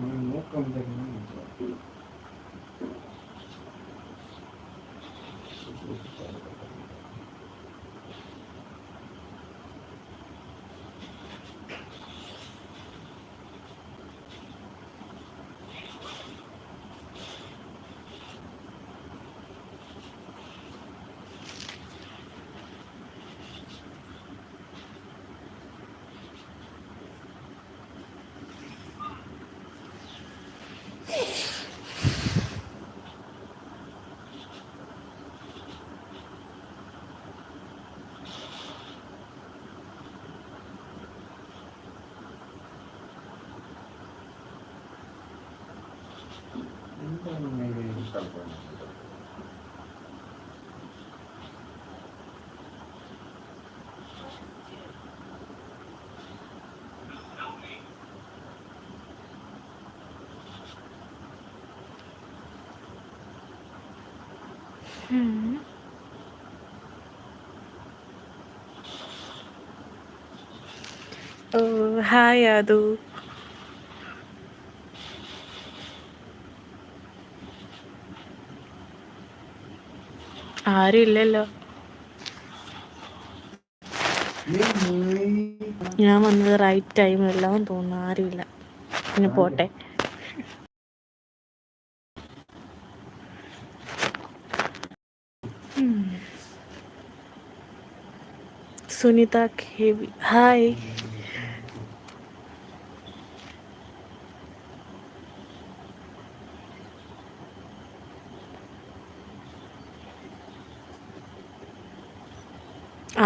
うん、もかみたいになるんじゃ。ഓ hi അതു ആരും ഇല്ലല്ലോ. ഞാൻ വന്നത് റൈറ്റ് ടൈം എല്ലാം തോന്നുന്നു ആരുമില്ല പിന്നെ പോട്ടെ. സുനിത ഖേവി ഹായ്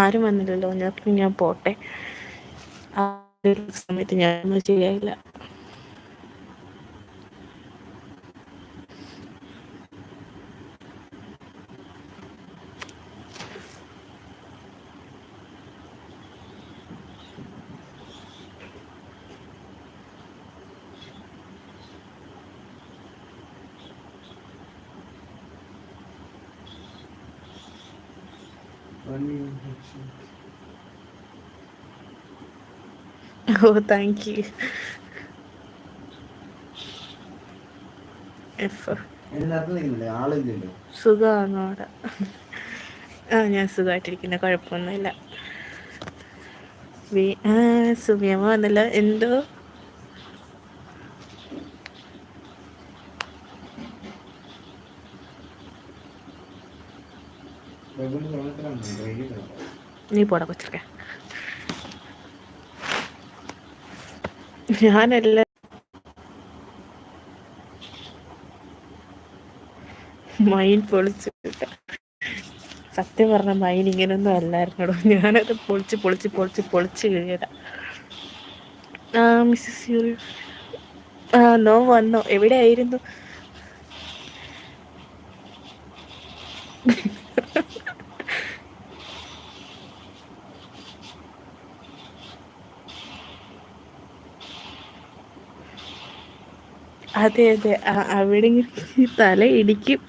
ആരും വന്നില്ലല്ലോ. ഞാൻ ഞാൻ പോട്ടെ. ആ സമയത്ത് ഞാനൊന്നും ചെയ്യാനില്ല. ഓ താങ്ക് യു സുഖമാണോ അവിടെ? ആ ഞാൻ സുഖമായിട്ടിരിക്കുന്ന. കുഴപ്പമൊന്നുമില്ല. സുമിയമ്മ വന്നില്ല. എന്തോ? നീ പോടാ കൊച്ചിരിക്ക ഞാനല്ല. മൈൻ പൊളിച്ചു സത്യം പറഞ്ഞ മൈൻ ഇങ്ങനൊന്നും അല്ലായിരുന്നു ഞാനത് പൊളിച്ച് പൊളിച്ച് പൊളിച്ച് പൊളിച്ച് കഴിയതാ ആ മിസ്സസ് യൂറി ആ നോ വന്നോ. എവിടെയായിരുന്നു? അതെ അതെ. അവിടെ തല ഇടിക്കും.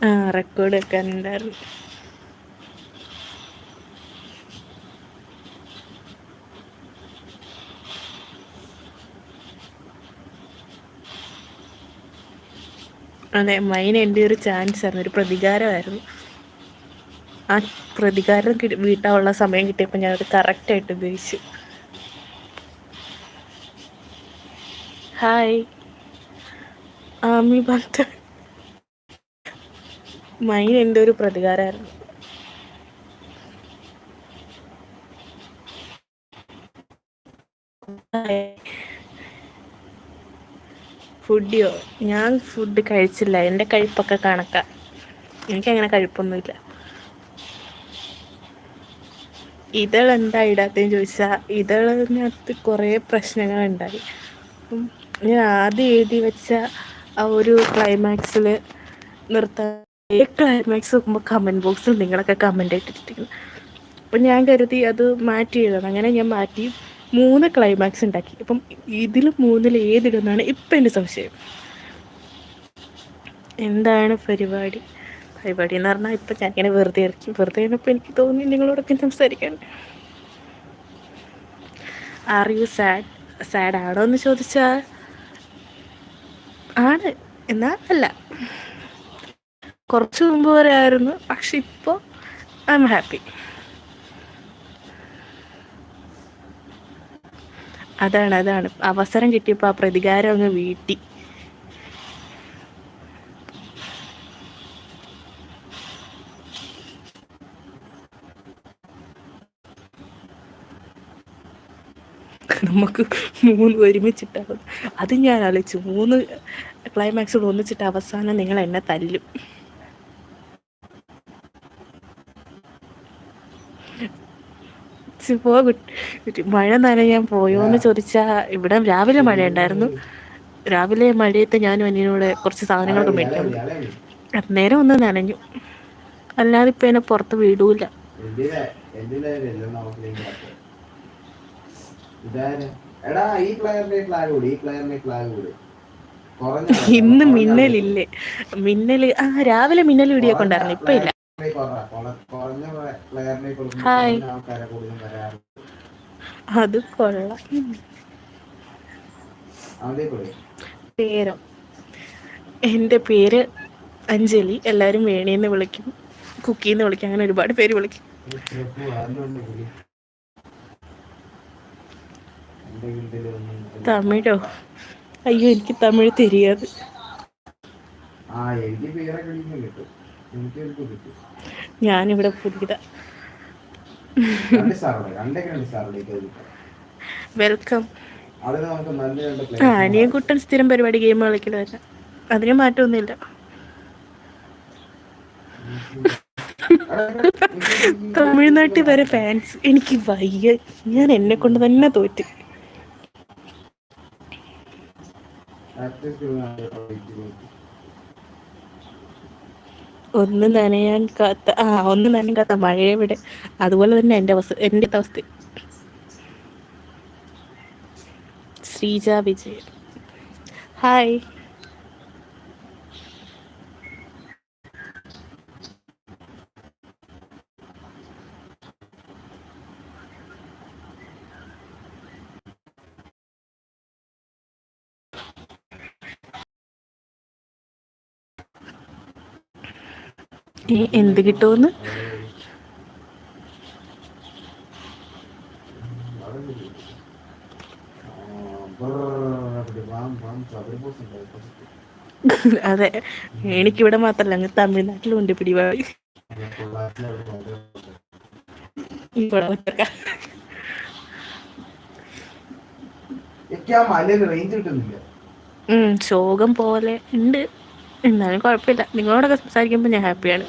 ആ റെക്കോർഡ് വെക്കാനുണ്ടായിരുന്നു. അതെ മൈൻ എന്റെ ഒരു ചാൻസ് ആയിരുന്നു. ഒരു പ്രതികാരമായിരുന്നു. ആ പ്രതികാരം വീട്ടാനുള്ള സമയം കിട്ടിയപ്പോൾ ഞാനത് കറക്റ്റായിട്ട് ഉപയോഗിച്ചു. ഹായ് ആമി ഭക്ത മൈൻ എന്റെ ഒരു പ്രതികാരമായിരുന്നു ഫുഡിയോ? ഞാൻ ഫുഡ് കഴിച്ചില്ല. എന്റെ കഴിപ്പൊക്കെ കണക്കാം. എനിക്കങ്ങനെ കഴിപ്പൊന്നുമില്ല. ഇതൾ എന്താ ഇടാത്തതെന്ന് ചോദിച്ചാൽ ഇതളിനകത്ത് കുറേ പ്രശ്നങ്ങളുണ്ടായി. അപ്പം ഞാൻ ആദ്യം എഴുതി വെച്ച ആ ഒരു ക്ലൈമാക്സിൽ നിർത്താൻ ക്ലൈമാക്സ് നോക്കുമ്പോൾ കമന്റ് ബോക്സിൽ നിങ്ങളൊക്കെ കമന്റ് ഇട്ടിട്ടിരിക്കുന്നു അപ്പം ഞാൻ കരുതി അത് മാറ്റി എഴുതണം. അങ്ങനെ ഞാൻ മാറ്റി മൂന്ന് ക്ലൈമാക്സ് ഉണ്ടാക്കി. അപ്പം ഇതിൽ മൂന്നിൽ ഏതിടുന്നാണ് ഇപ്പം എന്റെ സംശയം. എന്താണ് പരിപാടി? പരിപാടി എന്ന് പറഞ്ഞാൽ ഇപ്പം ഇങ്ങനെ വെറുതെ ആയിരിക്കും വെറുതെ ആയപ്പോൾ എനിക്ക് തോന്നി നിങ്ങളോടൊക്കെ സംസാരിക്കാൻ. ആർ യു സാഡ് സാഡ് ആണോ എന്ന് ചോദിച്ചാൽ ആണ്. എന്നാ അല്ല. കുറച്ച് മുമ്പ് വരെ ആയിരുന്നു. പക്ഷെ ഇപ്പോൾ ഐ എം ഹാപ്പി അതാണ് അതാണ്. അവസരം കിട്ടിയപ്പോൾ ആ പ്രതികാരം അങ്ങ് വീട്ടി. നമുക്ക് മൂന്ന് ഒരുമിച്ചിട്ടാവും. അത് ഞാൻ ആലോചിച്ചു. മൂന്ന് ക്ലൈമാക്സുകൾ ഒന്നിച്ചിട്ട് അവസാനം നിങ്ങൾ എന്നെ തല്ലും. മഴ നനയാൻ പോയോ എന്ന് ചോദിച്ചാ ഇവിടെ രാവിലെ മഴ ഉണ്ടായിരുന്നു. രാവിലെ മഴയത്ത് ഞാനും അനിയനോട് കുറച്ച് സാധനങ്ങളൊക്കെ മേടിക്കാൻ പോയി. അന്നേരം ഒന്ന് നനഞ്ഞു. അല്ലാതെ ഇപ്പൊ എന്നെ പുറത്ത് വിടൂല. എടാ ഈ പ്ലെയറിന്റെ കൂടി ഈ പ്ലെയറിന്റെ കൂടി. കുറഞ്ഞ ഇന്ന് മിന്നലില്ലേ? മിന്നൽ ആ രാവിലെ മിന്നൽ വീഡിയോ കൊണ്ടായിരുന്നു ഇപ്പൊ ഇല്ല. ഹായ്. അത് കൊള്ളാം. പേരോ? എന്റെ പേര് അഞ്ജലി. എല്ലാവരും വേണിയെന്ന് വിളിക്കും. കുക്കിന്ന് വിളിക്കും. അങ്ങനെ ഒരുപാട് പേര് വിളിക്കും. തമിഴോ അയ്യോ എനിക്ക് തമിഴ് തെരിയാത് ഞാനിവിടെ പുതിയതാ വെൽക്കം ആനിയൻകുട്ടൻ സ്ഥിരം പരിപാടി ഗെയിം കളിക്കലല്ല അതിനെ മാറ്റൊന്നുമില്ല തമിഴ്നാട്ടിൽ വരെ ഫാൻസ് എനിക്ക് വയ്യ ഞാൻ എന്നെ കൊണ്ട് തന്നെ തോറ്റി ഒന്ന് നനയാൻ കാത്ത ആ ഒന്ന് നനയാൻ കാത്ത മഴയെവിടെ അതുപോലെ തന്നെ എന്റെ അവസ്ഥ എന്റെ അവസ്ഥ. ശ്രീജ വിജയൻ. ഹായ് ഏ, എന്ത് കിട്ടുമെന്ന്? അതെ എനിക്കിവിടെ മാത്രല്ല അങ്ങ് തമിഴ്നാട്ടിലും ഉണ്ട് പിടിപാടി ശോകം പോലെ ഉണ്ട്. എന്നാലും കുഴപ്പമില്ല. നിങ്ങളോടൊക്കെ സംസാരിക്കുമ്പോൾ ഞാൻ ഹാപ്പിയാണ്.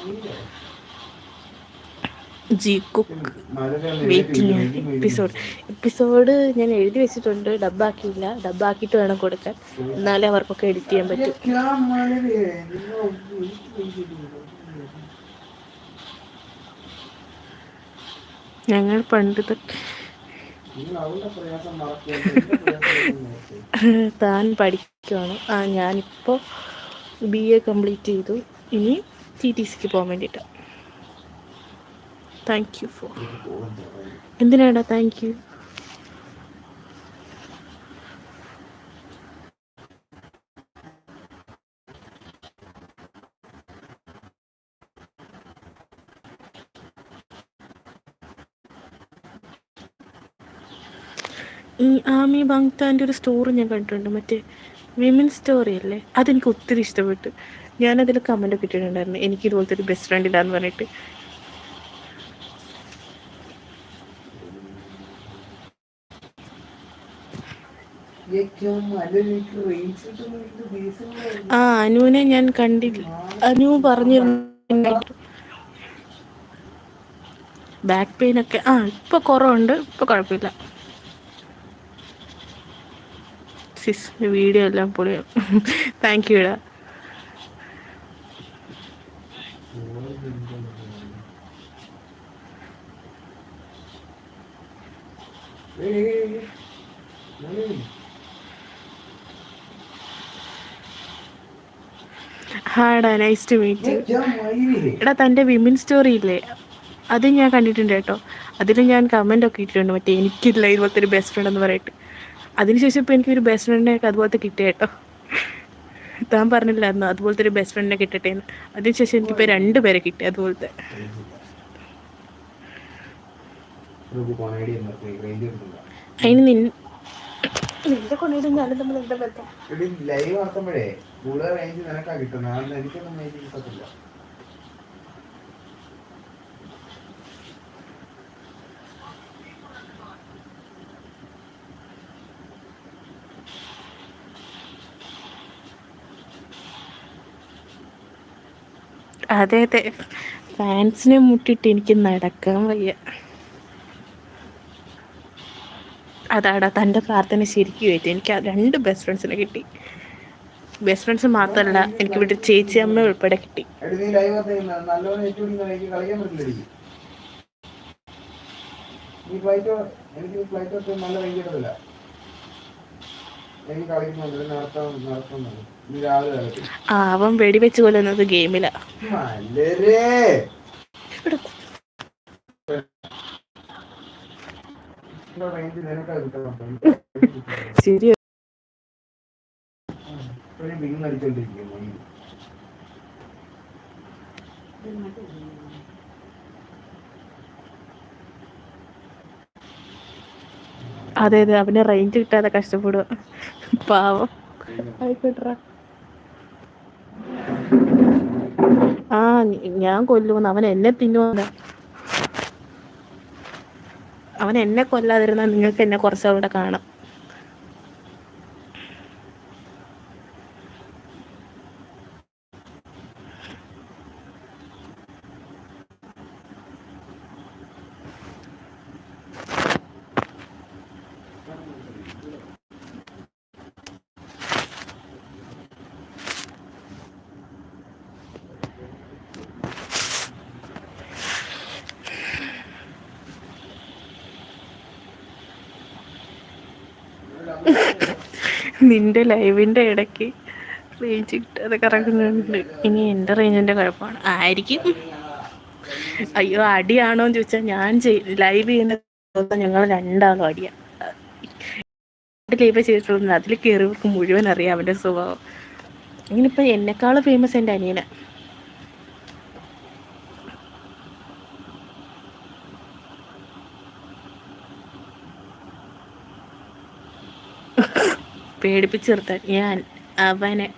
G cook waiting episode. Episode ഞാൻ എഴുതി വെച്ചിട്ടുണ്ട്. ഡബ്ബാക്കിയില്ല. ഡബ്ബാക്കിയിട്ട് വേണം കൊടുക്കാൻ. എന്നാലേ അവർക്കൊക്കെ എഡിറ്റ് ചെയ്യാൻ പറ്റും. ഞങ്ങൾ പണ്ട്. താൻ പഠിക്കുവാണ്. ആ ഞാനിപ്പോൾ ബി എ കംപ്ലീറ്റ് ചെയ്തു. ഇനി ടി ടി സിക്ക് പോകാൻ വേണ്ടിയിട്ടാണ് താങ്ക് യു ഫോർ എന്തിനാടാ? താങ്ക് യു ഈ ആമി ബാങ്താന്റെ ഒരു സ്റ്റോർ ഞാൻ കണ്ടിട്ടുണ്ട്. മറ്റേ വിമൻ സ്റ്റോറി അല്ലേ? അതെനിക്ക് ഒത്തിരി ഇഷ്ടപ്പെട്ടു. ഞാനതിൽ കമന്റ് ഒക്കെ ഇട്ടിട്ടുണ്ടായിരുന്നു. എനിക്ക് ഇതുപോലത്തെ ഒരു ബെസ്റ്റ് ഫ്രണ്ട് ഇല്ലാന്ന് പറഞ്ഞിട്ട്. ആ അനുവിനെ ഞാൻ കണ്ടില്ല. അനു പറഞ്ഞിരുന്നു. ബാക്ക് പെയിൻ ഒക്കെ. ആ ഇപ്പൊ കുറവുണ്ട്. ഇപ്പൊ കുഴപ്പമില്ല. സിസ് വീഡിയോ എല്ലാം പൊളിയാണ് താങ്ക് യു ഇടാ ഹാടാ നൈസ് ടു മീറ്റ് എടാ തന്റെ വിമൻ സ്റ്റോറി ഇല്ലേ? അത് ഞാൻ കണ്ടിട്ടുണ്ട് കേട്ടോ. അതിൽ ഞാൻ കമന്റ് ഒക്കെ ഇട്ടിട്ടുണ്ട്. മറ്റേ എനിക്കില്ല ഇതുപോലത്തെ ഒരു ബെസ്റ്റ് ഫ്രണ്ട് എന്ന് പറയട്ടെ. അതിനുശേഷം ഇപ്പോൾ എനിക്കൊരു ബെസ്റ്റ് ഫ്രണ്ടിനെ അതുപോലത്തെ കിട്ടിയ കേട്ടോ താൻ പറഞ്ഞില്ലായിരുന്നു? അതുപോലത്തെ ഒരു ബെസ്റ്റ് ഫ്രണ്ടിനെ കിട്ടട്ടെ എന്ന് അതിനുശേഷം എനിക്കിപ്പോൾ രണ്ട് പേരെ കിട്ടി അതുപോലത്തെ. അതിന് നിൻ നിന്റെ കൊണ്ടു ഞാനും തമ്മിൽ എന്താ ബന്ധം? എടി ലൈവ് ആക്കുമ്പോഴേ കൂടുതൽ റേഞ്ച് നിനക്കാ കിട്ടുന്നത്. അതൊന്നും എനിക്കൊന്നും റേഞ്ച് കിട്ടത്തില്ല. അതെ അതെ. ഫാൻസിനെ മുട്ടിട്ട് എനിക്ക് നടക്കാൻ വയ്യ. അതാടാ തന്റെ പ്രാർത്ഥന ശരിക്കും ആയിട്ട് എനിക്ക് രണ്ട് ബെസ്റ്റ് ഫ്രണ്ട്സിനെ കിട്ടി. ബെസ്റ്റ് ഫ്രണ്ട്സ് മാത്രമല്ല എനിക്ക് ഇവിടെ ചേച്ചി അമ്മ ഉൾപ്പെടെ കിട്ടി. ഫ്ലൈറ്റ് എനിക്ക് നല്ല കിട്ടത്തില്ല എനിക്ക് കളിക്കുന്നുണ്ട് നടത്താൻ നടത്തുന്നുണ്ട് നീ രാവിലെ കളിക്കും ആ അവൻ വെടിവെച്ച് കൊല്ലുന്നത് ഗെയിമിലാ. ശരി. അടിച്ചോണ്ടിരിക്കുന്നു. അതെ അതെ. അവന് റേഞ്ച് കിട്ടാതെ കഷ്ടപ്പെടുക പാവം. ആയിക്കോട്ടെ ആ ഞാൻ കൊല്ലുമെന്ന് അവൻ എന്നെ തിന്നുവന്ന. അവൻ എന്നെ കൊല്ലാതിരുന്നാൽ നിങ്ങൾക്ക് എന്നെ കുറച്ചവിടെ കാണാം. നിന്റെ ലൈവിന്റെ ഇടയ്ക്ക് റേഞ്ച് കിട്ടാതെ കറങ്ങുന്നുണ്ട്. ഇനി എന്റെ റേഞ്ചിന്റെ കുഴപ്പമാണ്. ആയിരിക്കും. അയ്യോ അടിയാണോ എന്ന് ചോദിച്ചാൽ ഞാൻ ലൈവ് ചെയ്യുന്ന ഞങ്ങൾ രണ്ടാളും അടിയാ. ലൈവ് ചെയ്തിട്ടുള്ളത് അതിൽ കയറിയവർക്ക് മുഴുവൻ അറിയാം അവന്റെ സ്വഭാവം. ഇങ്ങനിപ്പോൾ എന്നെക്കാളും ഫേമസ് എന്റെ അനിയനാ. പേടിപ്പിച്ച് നിർത്താൻ ഞാൻ അവനെ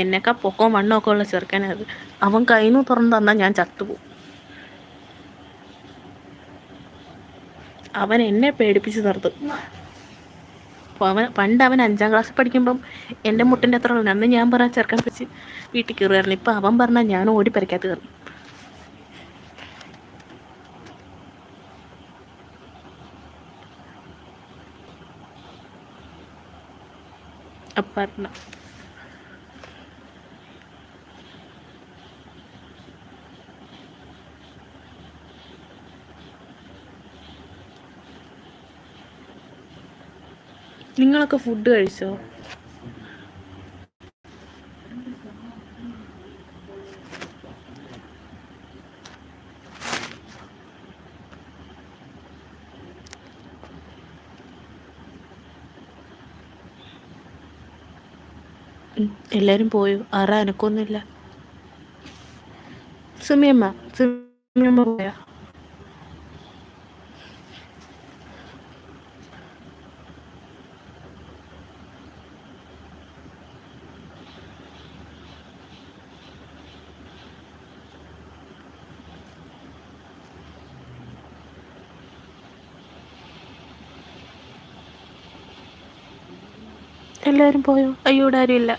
എന്നെക്കാ പൊക്കവും വണ്ണമൊക്കെ ഉള്ള ചെറുക്കനത് അവൻ കൈന്ന് തുറന്ന് തന്നാൽ ഞാൻ ചത്തുപോകും അവൻ എന്നെ പേടിപ്പിച്ച് നിർത്തും. അപ്പോൾ അവൻ പണ്ട് അവൻ അഞ്ചാം ക്ലാസ്സിൽ പഠിക്കുമ്പം എന്റെ മുട്ടിന്റെ അത്ര ഉള്ളു. അന്ന് ഞാൻ പറഞ്ഞ ചെറുക്കൻ പിടിച്ച് വീട്ടിൽ കയറുമായിരുന്നു ഇപ്പം അവൻ പറഞ്ഞാൽ ഞാൻ ഓടി പരിക്കാത്ത കയറും. അപ്പം നിങ്ങളൊക്കെ ഫുഡ് കഴിച്ചോ? ഉം, എല്ലാരും പോയോ? ആരാ? എനക്കൊന്നുമില്ല. സുമിയമ്മ സുമിയമ്മ പോയാ? എല്ലാരും പോയോ? അയ്യോടാരും ഇല്ല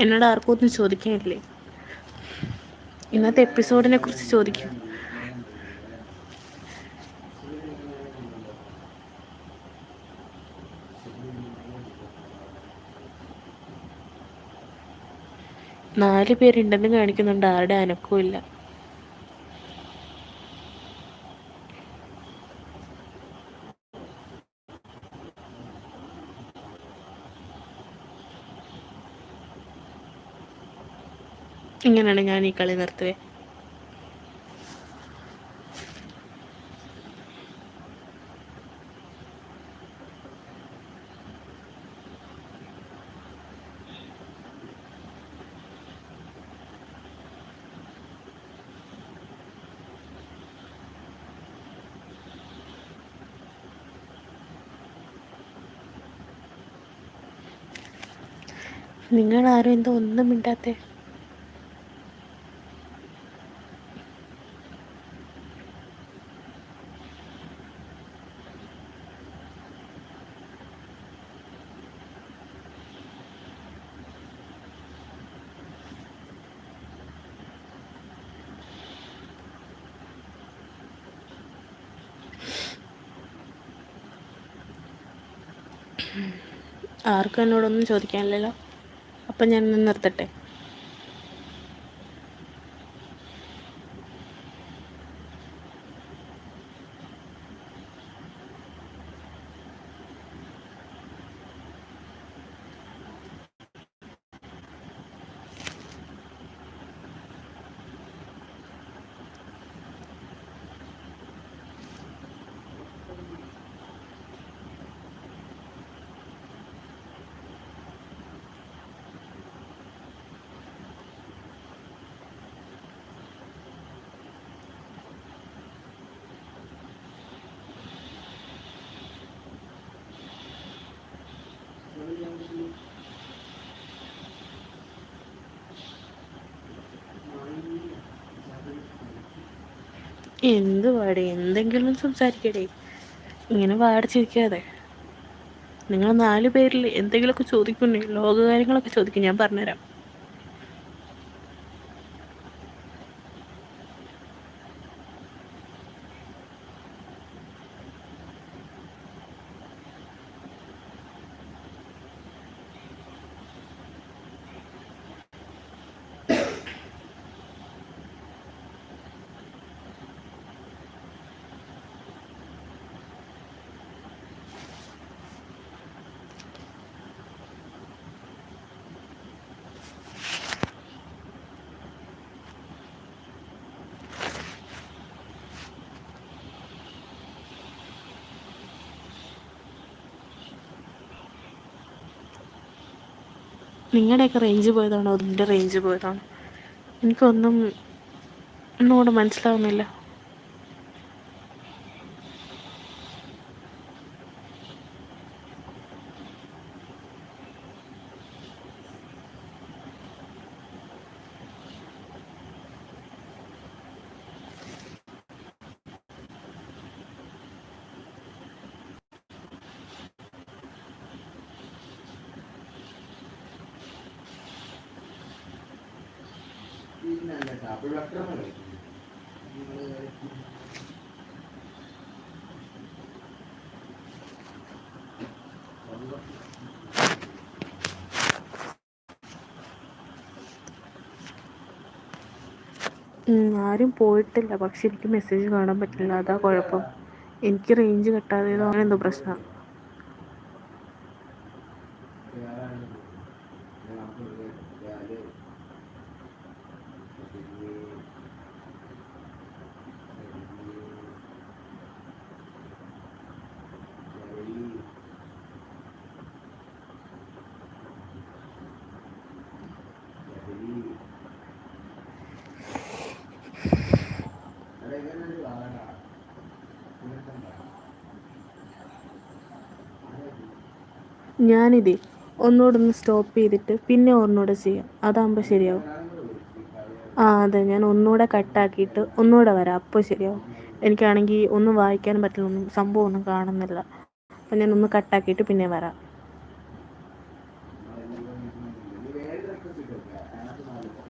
എന്നോട് ആർക്കും ഒന്നും ചോദിക്കാനില്ലേ? ഇന്നത്തെ എപ്പിസോഡിനെ കുറിച്ച് ചോദിക്കും. നാല് പേരുണ്ടെന്ന് കാണിക്കുന്നുണ്ട് ആരുടെ അനക്കവും ഇല്ല. ഇങ്ങനെയാണ് ഞാൻ ഈ കളി നിർത്തുവേ നിങ്ങൾ ആരും എന്തോ ഒന്നും മിണ്ടാത്തേ? ആർക്കും എന്നോടൊന്നും ചോദിക്കാനില്ലല്ലോ. അപ്പം ഞാൻ നിർത്തട്ടെ. എന്ത് പാടി എന്തെങ്കിലും സംസാരിക്കടേ. ഇങ്ങനെ വാടിച്ചിരിക്കാതെ. നിങ്ങൾ നാല് പേരിൽ എന്തെങ്കിലുമൊക്കെ ചോദിക്കുന്നേ ലോകകാര്യങ്ങളൊക്കെ ചോദിക്കും. ഞാൻ പറഞ്ഞുതരാം. നിങ്ങളുടെയൊക്കെ റേഞ്ച് പോയതാണോ? അതിന്റെ റേഞ്ച് പോയതാണോ? എനിക്കൊന്നും ഒന്നുകൂടെ മനസ്സിലാവുന്നില്ല. ആരും പോയിട്ടില്ല. പക്ഷെ എനിക്ക് മെസ്സേജ് കാണാൻ പറ്റില്ല. അതാ കുഴപ്പം. എനിക്ക് റേഞ്ച് കിട്ടാതെ അങ്ങനെ എന്തോ പ്രശ്നമാണ് ഞാനിതേ ഒന്നോടൊന്ന് സ്റ്റോപ്പ് ചെയ്തിട്ട് പിന്നെ ഒന്നുകൂടെ ചെയ്യാം. അതാകുമ്പോൾ ശരിയാവും. ആ അതെ ഞാൻ ഒന്നുകൂടെ കട്ടാക്കിയിട്ട് ഒന്നുകൂടെ വരാം. അപ്പോൾ ശരിയാവും. എനിക്കാണെങ്കിൽ ഒന്നും വായിക്കാനും പറ്റില്ല ഒന്നും സംഭവം ഒന്നും കാണുന്നില്ല. അപ്പം ഞാൻ ഒന്ന് കട്ടാക്കിയിട്ട് പിന്നെ വരാം.